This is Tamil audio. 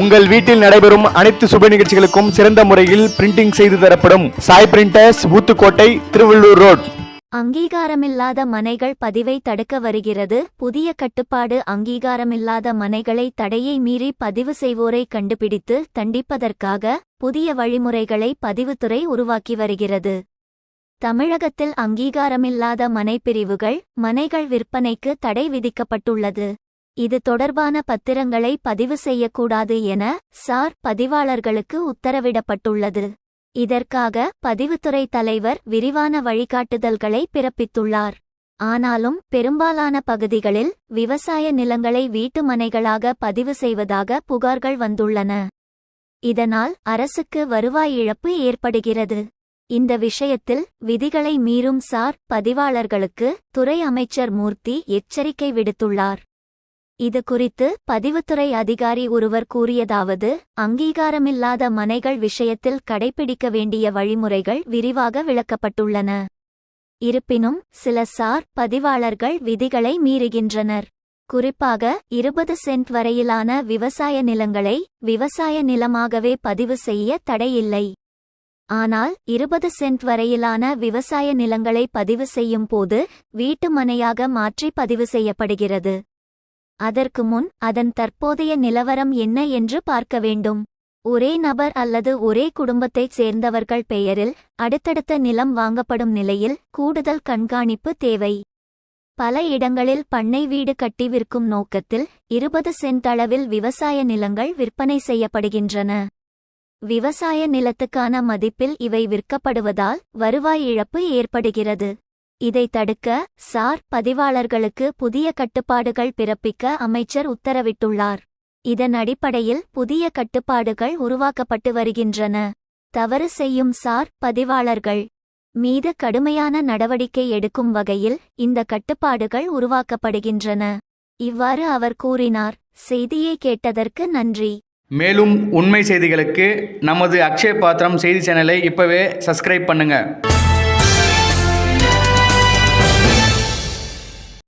உங்கள் வீட்டில் நடைபெறும் அனைத்து சுப நிகழ்ச்சிகளுக்கும் சிறந்த முறையில் பிரிண்டிங் செய்து தரப்படும் சாய் பிரிண்டர்ஸ் ஊத்துக்கோட்டை திருவள்ளூர் ரோட் அங்கீகாரமில்லாத மனைகள் பதிவை தடுக்க வருகிறது. புதிய கட்டுப்பாடு அங்கீகாரமில்லாத மனைகளை தடையை மீறி பதிவு செய்வோரை கண்டுபிடித்து தண்டிப்பதற்காக புதிய வழிமுறைகளை பதிவுத்துறை உருவாக்கி வருகிறது. தமிழகத்தில் அங்கீகாரமில்லாத மனைப்பிரிவுகள் மனைகள் விற்பனைக்கு தடை விதிக்கப்பட்டுள்ளது. இது தொடர்பான பத்திரங்களை பதிவு செய்யக்கூடாது என சார் பதிவாளர்களுக்கு உத்தரவிடப்பட்டுள்ளது. இதற்காக பதிவுத்துறை தலைவர் விரிவான வழிகாட்டுதல்களை பிறப்பித்துள்ளார். ஆனாலும் பெரும்பாலான பகுதிகளில் விவசாய நிலங்களை வீட்டு மனைகளாக பதிவு செய்வதாக புகார்கள் வந்துள்ளன. இதனால் அரசுக்கு வருவாய் இழப்பு ஏற்படுகிறது. இந்த விஷயத்தில் விதிகளை மீறும் சார் பதிவாளர்களுக்கு துறை அமைச்சர் மூர்த்தி எச்சரிக்கை விடுத்துள்ளார். இது குறித்து பதிவுத்துறை அதிகாரி ஒருவர் கூறியதாவது அங்கீகாரமில்லாத மனைகள் விஷயத்தில் கடைபிடிக்க வேண்டிய வழிமுறைகள் விரிவாக விளக்கப்பட்டுள்ளன. இருப்பினும் சில சார் பதிவாளர்கள் விதிகளை மீறுகின்றனர். குறிப்பாக இருபது சென்ட் வரையிலான விவசாய நிலங்களை விவசாய நிலமாகவே பதிவு செய்ய தடையில்லை. ஆனால் இருபது சென்ட் வரையிலான விவசாய நிலங்களை பதிவு செய்யும் போது வீட்டு மனையாக மாற்றி பதிவு செய்யப்படுகிறது. அதற்கு முன் அதன் தற்போதைய நிலவரம் என்ன என்று பார்க்க வேண்டும். ஒரே நபர் அல்லது ஒரே குடும்பத்தைச் சேர்ந்தவர்கள் பெயரில் அடுத்தடுத்த நிலம் வாங்கப்படும் நிலையில் கூடுதல் கண்காணிப்பு தேவை. பல இடங்களில் பண்ணை வீடு கட்டி விற்கும் நோக்கத்தில் இருபது சென்ட் அளவில் விவசாய நிலங்கள் விற்பனை செய்யப்படுகின்றன. விவசாய நிலத்துக்கான மதிப்பில் இவை விற்கப்படுவதால் வருவாய் இழப்பு ஏற்படுகிறது. இதை தடுக்க சார் பதிவாளர்களுக்கு புதிய கட்டுப்பாடுகள் பிறப்பிக்க அமைச்சர் உத்தரவிட்டுள்ளார். இதன் அடிப்படையில் புதிய கட்டுப்பாடுகள் உருவாக்கப்பட்டு வருகின்றன. தவறு செய்யும் சார் பதிவாளர்கள் மீது கடுமையான நடவடிக்கை எடுக்கும் வகையில் இந்த கட்டுப்பாடுகள் உருவாக்கப்படுகின்றன. இவ்வாறு அவர் கூறினார். செய்தியை கேட்டதற்கு நன்றி. மேலும் உண்மை செய்திகளுக்கு நமது அக்ஷய பாத்திரம் செய்தி சேனலை இப்பவே சப்ஸ்கிரைப் பண்ணுங்கள்